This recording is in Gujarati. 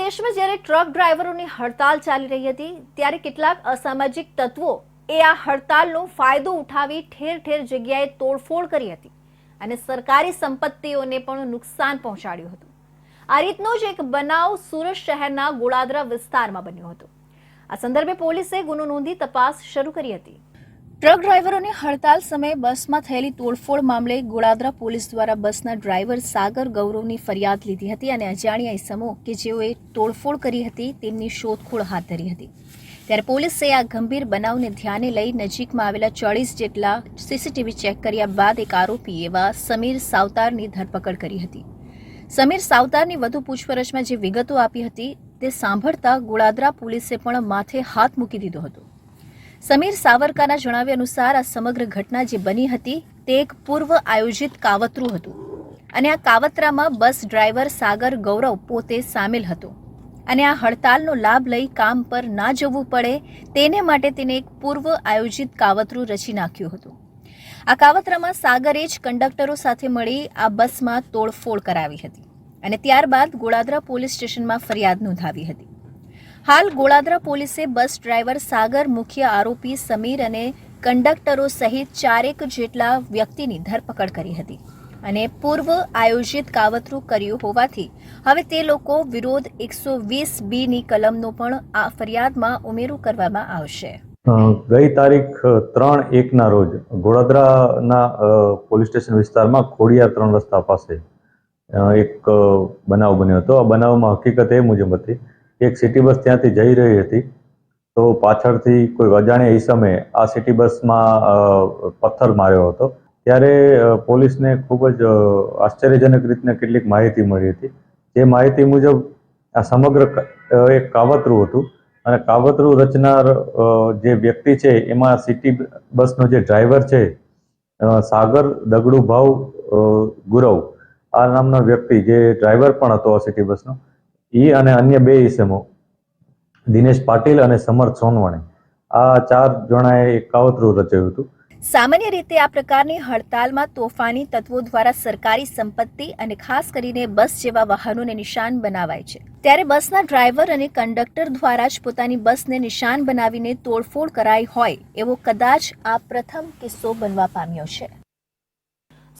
દેશમાં જ્યારે ટ્રક ડ્રાઈવરોની હડતાલ ચાલી રહી હતી, ત્યારે કેટલાક અસામાજિક તત્વો એ આ હડતાલનો ફાયદો ઉઠાવી ઠેર ઠેર જગ્યાએ તોડફોડ કરી હતી અને સરકારી સંપત્તિઓને પણ નુકસાન પહોંચાડ્યું હતું. આ રીતનો જ એક બનાવ સુરત શહેરના ગોળાદરા વિસ્તારમાં બન્યો હતો. આ સંદર્ભે પોલીસે ગુનો નોંધી તપાસ શરૂ કરી હતી. ટ્રક ડ્રાઈવરોની હડતાલ સમયે બસમાં થયેલી તોડફોડ મામલે ગોળાદરા પોલીસ દ્વારા બસના ડ્રાઈવર સાગર ગૌરવની ફરિયાદ લીધી હતી અને અજાણ્યા ઇસમો કે જેઓએ તોડફોડ કરી હતી તેમની શોધખોળ હાથ ધરી હતી. ત્યારે પોલીસે આ ગંભીર બનાવને ધ્યાને લઈ નજીકમાં આવેલા ચાળીસ જેટલા સીસીટીવી ચેક કર્યા બાદ એક આરોપી એવા સમીર સાવતારની ધરપકડ કરી હતી. સમીર સાવતારની વધુ પૂછપરછમાં જે વિગતો આપી હતી તે સાંભળતા ગોળાદરા પોલીસે પણ માથે હાથ મૂકી દીધો હતો. સમીર સાવરકાના જણાવ્યા અનુસાર આ સમગ્ર ઘટના જે બની હતી તે એક પૂર્વ આયોજિત કાવતરું હતું અને આ કાવતરામાં બસ ડ્રાઈવર સાગર ગૌરવ પોતે સામેલ હતો. અને આ હડતાલનો લાભ લઈ કામ પર ના જવું પડે તેને માટે તેને એક પૂર્વ આયોજિત કાવતરું રચી નાખ્યું હતું. આ કાવતરામાં સાગરે જ કંડક્ટરો સાથે મળી આ બસમાં તોડફોડ કરાવી હતી અને ત્યારબાદ ગોળાદરા પોલીસ સ્ટેશનમાં ફરિયાદ નોંધાવી હતી. હાલ ગોળાદરા પોલીસે બસ ડ્રાઈવર સાગર મુખ્ય આરોપી સમીર અને કંડક્ટરો સહિત ચારેક જેટલા વ્યક્તિની ધરપકડ કરી હતી અને પૂર્વ આયોજિત કાવતરું કર્યું હોવાથી હવે તે લોકો વિરોધ એકસો વીસ બીની કલમનો પણ આ ફરિયાદમાં ઉમેરો કરવામાં આવશે. ગઈ તારીખ ત્રણ એકના રોજ ગોળાદરાના પોલીસ સ્ટેશન વિસ્તારમાં ખોડિયાર ત્રણ રસ્તા પાસે એક બનાવ બન્યો હતો. આ બનાવમાં હકીકત એ મુજબ હતી એક સિટી બસ ત્યાંથી જઈ રહી હતી. તો પાછળથી કોઈ અજાણ્યા ઈસમે આ સિટી બસમાં પથ્થર માર્યો હતો. ત્યારે પોલીસને ખૂબ જ આશ્ચર્યજનક રીતના કેટલીક માહિતી મળી હતી. જે માહિતી મુજબ આ સમગ્ર એક કાવતરું હતું અને કાવતરું રચનાર જે વ્યક્તિ છે એમાં સિટી બસનો જે ડ્રાઈવર છે સાગર દગડુભાવ ગુરવ આ નામનો વ્યક્તિ જે ડ્રાઈવર પણ હતો આ સિટી બસનો એ અને અન્ય બે ઇસમો દિનેશ પાટીલ અને સમર્થ સોનવાણી. આ ચાર જણાએ કાવતરું રચ્યું હતું. સામાન્ય રીતે આ પ્રકારની હડતાલમાં તોફાની તત્વો દ્વારા સરકારી સંપત્તિ અને ખાસ કરીને બસ જેવા વાહનોને નિશાન બનાવાય છે. ત્યારે બસના ડ્રાઈવર અને કંડક્ટર દ્વારા જ પોતાની બસને નિશાન બનાવીને તોડફોડ કરાઈ હોય એવો કદાચ આ પ્રથમ કિસ્સો બનવા પામ્યો છે.